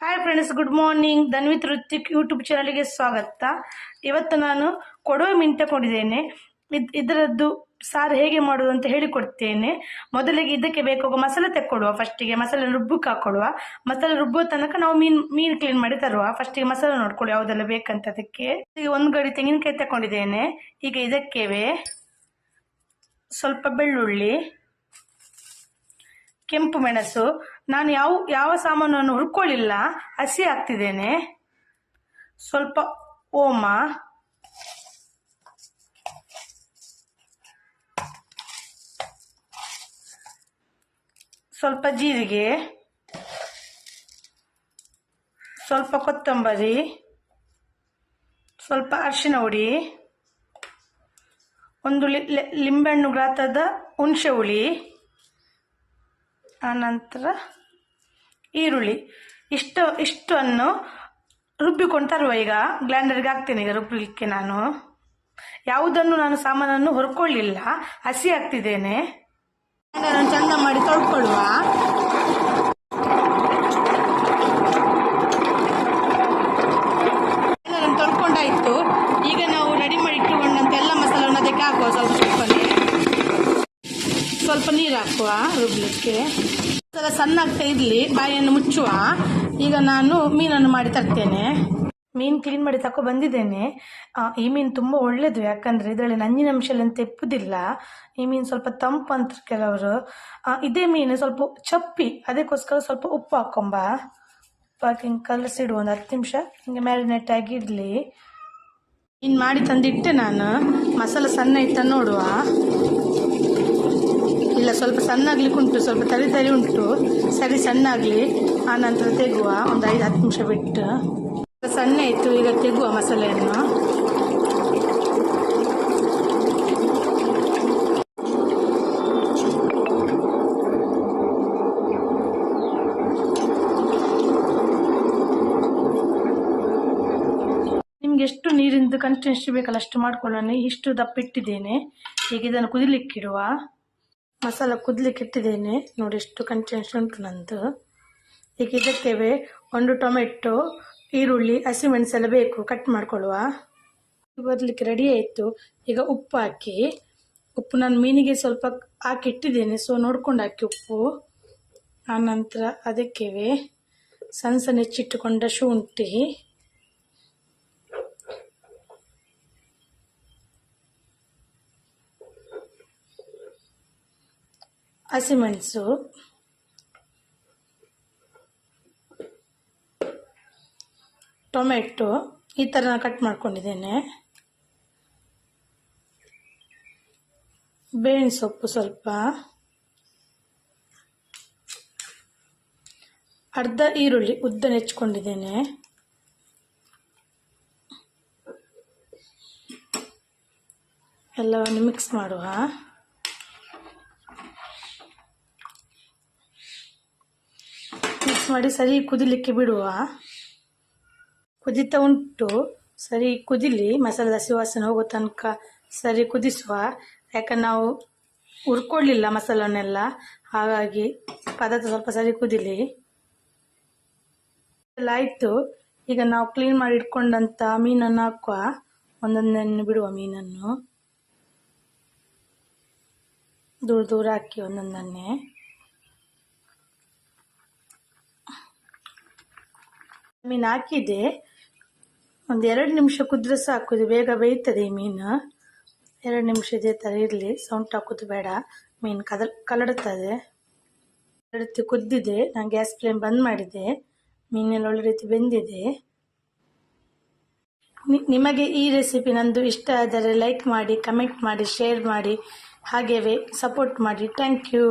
Hi friends good morning Dhanvit Ritvik YouTube ಚಾನಲ್ಗೆ ಸ್ವಾಗತ. ಇವತ್ತು ನಾನು ಕೊಡವೆ ಮೀನು ತಗೊಂಡಿದ್ದೇನೆ. ಇದ್ ಇದರದ್ದು ಸಾರು ಹೇಗೆ ಮಾಡೋದು ಅಂತ ಹೇಳಿಕೊಡ್ತೇನೆ. ಮೊದಲಿಗೆ ಇದಕ್ಕೆ ಬೇಕಾಗುವ ಮಸಾಲೆ ತೆಕ್ಕೊಡುವ ಫಸ್ಟಿಗೆ ಮಸಾಲೆ ರುಬ್ಬಕ್ಕೆ ಹಾಕೊಡುವ ಮಸಾಲೆ ರುಬ್ಬೋ ತನಕ ನಾವು ಮೀನು ಮೀನು ಕ್ಲೀನ್ ಮಾಡಿ ತರುವ. ಫಸ್ಟಿಗೆ ಮಸಾಲೆ ನೋಡ್ಕೊಳ್ಳಿ, ಯಾವುದೆಲ್ಲ ಬೇಕಂತ ಅದಕ್ಕೆ. ಈಗ ಒಂದು ಗಡಿ ತೆಂಗಿನಕಾಯಿ ತಗೊಂಡಿದ್ದೇನೆ. ಈಗ ಇದಕ್ಕೆ ಸ್ವಲ್ಪ ಬೆಳ್ಳುಳ್ಳಿ. ಕೆಂಪು ಮೆಣಸು. ನಾನು ಯಾವ ಯಾವ ಸಾಮಾನನ್ನು ಹುರ್ಕೊಳ್ಳಿಲ್ಲ ಹಸಿ ಹಾಕ್ತಿದ್ದೇನೆ ಸ್ವಲ್ಪ ಓಮ. ಸ್ವಲ್ಪ ಜೀರಿಗೆ. ಸ್ವಲ್ಪ ಕೊತ್ತಂಬರಿ. ಸ್ವಲ್ಪ ಅರಿಶಿನ ಹುಡಿ. ಒಂದು ಲಿಂಬೆಹಣ್ಣು ಗಾತ್ರದ ಹುಣಸೆ ಹುಳಿ. ಆನಂತರ ಈರುಳ್ಳಿ. ಇಷ್ಟು, ಇಷ್ಟನ್ನು ರುಬ್ಬಿಕೊಂಡು ತರುವ. ಈಗ ಗ್ಲ್ಯಾಂಡರ್ಗೆ ಹಾಕ್ತೇನೆ ಈಗ ರುಬ್ಬಲಿಕ್ಕೆ ನಾನು. ಯಾವುದನ್ನು ನಾನು ಸಾಮಾನನ್ನು ಹೊರ್ಕೊಳ್ಳಿಲ್ಲ, ಹಸಿ ಹಾಕ್ತಿದ್ದೇನೆ ಚಂದ ಮಾಡಿ ತೊಳ್ಕೊಳ್ಳುವ. ತೊಳ್ಕೊಂಡಾಯ್ತು. ಈಗ ನಾವು ರೆಡಿ ಮಾಡಿ ಇಟ್ಟುಕೊಂಡಂತೆ ಎಲ್ಲ ಮಸಾಲವನ್ನು ಅದಕ್ಕೆ ಹಾಕುವ. ಸ್ವಲ್ಪ. ಸ್ವಲ್ಪ ನೀರು ಹಾಕುವ ರುಬ್ಲಿಕ್ಕೆ. ಸಣ್ಣ ಆಗ್ತಾ ಇರಲಿ ಬಾಯನ್ನು ಮುಚ್ಚುವ. ಈಗ ನಾನು ಮೀನನ್ನು ಮಾಡಿ ತರ್ತೇನೆ. ಮೀನು ಕ್ಲೀನ್ ಮಾಡಿ ತಕೊ ಬಂದಿದ್ದೇನೆ. ಈ ಮೀನು ತುಂಬ ಒಳ್ಳೇದು ಯಾಕಂದರೆ ಇದರಲ್ಲಿ ನಂಜಿನ ಅಂಶ ಎಲ್ಲ ತೆಪ್ಪುದಿಲ್ಲ. ಈ ಮೀನು ಸ್ವಲ್ಪ ತಂಪು ಅಂತ ಕೆಲವರು. ಇದೇ ಮೀನು ಸ್ವಲ್ಪ ಚಪ್ಪಿ ಅದಕ್ಕೋಸ್ಕರ ಸ್ವಲ್ಪ ಉಪ್ಪು ಹಾಕೊಂಬ. ಉಪ್ಪು ಹಾಕಿ ಹಿಂಗೆ ಕಲಸಿಡು ಒಂದು ಹತ್ತು ನಿಮಿಷ ಹಿಂಗೆ ಮ್ಯಾರಿನೇಟ್ ಆಗಿ ಇಡಲಿ. ಇನ್ನು ಮಾಡಿ ತಂದಿಟ್ಟೆ ನಾನು. ಮಸಾಲೆ ಸಣ್ಣ ಇತ್ತ ನೋಡುವ. ಇಲ್ಲ, ಸ್ವಲ್ಪ ಸಣ್ಣಾಗ್ಲಿಕ್ಕೆ ಉಂಟು ಸ್ವಲ್ಪ ತರಿ ತರಿ ಉಂಟು. ಸರಿ ಸಣ್ಣ ಆನಂತರ ಆ ನಂತರ ತೆಗುವ, ಒಂದು ಐದು, ಹತ್ತು ನಿಮಿಷ ಬಿಟ್ಟು. ಸಣ್ಣ ಇತ್ತು, ಈಗ ತೆಗುವ ಮಸಾಲೆಯನ್ನು. ಎಷ್ಟು ನೀರಿಂದು ಕನ್ಸಿಸ್ಟೆನ್ಸಿ ಬೇಕಲ್ಲ ಅಷ್ಟು ಮಾಡ್ಕೊಳ್ಳೋಣ. ಇಷ್ಟು ದಪ್ಪ ಇಟ್ಟಿದ್ದೇನೆ. ಈಗ ಇದನ್ನು ಕುದಿಲಿಕ್ಕಿಡುವ. ಮಸಾಲ ಕುದ್ಲಿಕ್ಕೆ ಇಟ್ಟಿದ್ದೇನೆ. ನೋಡಿ ಎಷ್ಟು ಕನ್ಸಿಸ್ಟೆನ್ಸಿ ಉಂಟು ನಂದು. ಈಗ ಇದಕ್ಕೆ ಒಂದು ಟೊಮೆಟೊ, ಈರುಳ್ಳಿ ಹಸಿಮೆಣಸೆಲ್ಲ ಬೇಕು. ಕಟ್ ಮಾಡ್ಕೊಳ್ಳುವ. ಬದಲಿಕ್ಕೆ ರೆಡಿ ಆಯಿತು. ಈಗ ಉಪ್ಪು ಹಾಕಿ. ಉಪ್ಪು ನಾನು ಮೀನಿಗೆ ಸ್ವಲ್ಪ ಹಾಕಿ ಇಟ್ಟಿದ್ದೇನೆ. ಸೊ ನೋಡ್ಕೊಂಡು ಹಾಕಿ ಉಪ್ಪು. ಆನಂತರ ಅದಕ್ಕೆ ಸಣ್ಣ ಸಣ್ಣ ಹೆಚ್ಚಿಟ್ಟುಕೊಂಡ ಶುಂಠಿ. ಹಸಿಮೆಣಸು. ಟೊಮೆಟೊ, ಈ ಥರ ಕಟ್ ಮಾಡ್ಕೊಂಡಿದ್ದೇನೆ. ಬೇವಿನ ಸೊಪ್ಪು ಸ್ವಲ್ಪ. ಅರ್ಧ ಈರುಳ್ಳಿ ಉದ್ದ ನೆಚ್ಕೊಂಡಿದ್ದೇನೆ ಎಲ್ಲವನ್ನು ಮಿಕ್ಸ್ ಮಾಡುವ. ಮಾಡಿ ಸರಿ ಕುದಿಲಿಕ್ಕೆ ಬಿಡುವ. ಕುದಿತಾ ಉಂಟು. ಸರಿ ಕುದಿಲಿ ಮಸಾಲೆ ಸುವಾಸನೆ ವಾಸನೆ ಹೋಗೋ ತನಕ ಸರಿ ಕುದಿಸುವ. ಯಾಕಂದ್ರೆ ನಾವು ಹುರ್ಕೊಳ್ಳಿಲ್ಲ ಮಸಾಲನ್ನೆಲ್ಲ ಹಾಗಾಗಿ ಪದಾರ್ಥ ಸ್ವಲ್ಪ ಸರಿ ಕುದಿಲಿ. ಎಲ್ಲ ಆಯಿತು. ಈಗ ನಾವು ಕ್ಲೀನ್ ಮಾಡಿ ಇಟ್ಕೊಂಡಂಥ ಮೀನನ್ನು ಹಾಕುವ. ಒಂದೊಂದನ್ನು ಬಿಡುವ ಮೀನನ್ನು. ದೂರ ದೂರ ಹಾಕಿ ಒಂದೊಂದನ್ನೇ. ಮೀನು ಹಾಕಿದೆ. ಒಂದು ಎರಡು ನಿಮಿಷ ಕುದ್ರೆ ಸಾಕು ಬೇಗ ಬೇಯ್ತದೆ ಈ ಮೀನು. ಎರಡು ನಿಮಿಷ ಇದೇ ಥರ ಇರಲಿ. ಸೌಂಟ್ ಹಾಕೋದು ಬೇಡ. ಮೀನು ಕದಲ್, ಕಲಡುತ್ತದೆ. ಕುದ್ದಿದೆ. ನಾನು ಗ್ಯಾಸ್ ಫ್ಲೇಮ್ ಬಂದ್ ಮಾಡಿದೆ. ಮೀನೆಲ್ಲ ಒಳ್ಳೆ ರೀತಿ ಬೆಂದಿದೆ. ನಿಮಗೆ ಈ ರೆಸಿಪಿ ನಂದು ಇಷ್ಟ ಆದರೆ ಲೈಕ್ ಮಾಡಿ ಕಮೆಂಟ್ ಮಾಡಿ ಶೇರ್ ಮಾಡಿ. ಹಾಗೆಯೇ ಸಪೋರ್ಟ್ ಮಾಡಿ. Thank you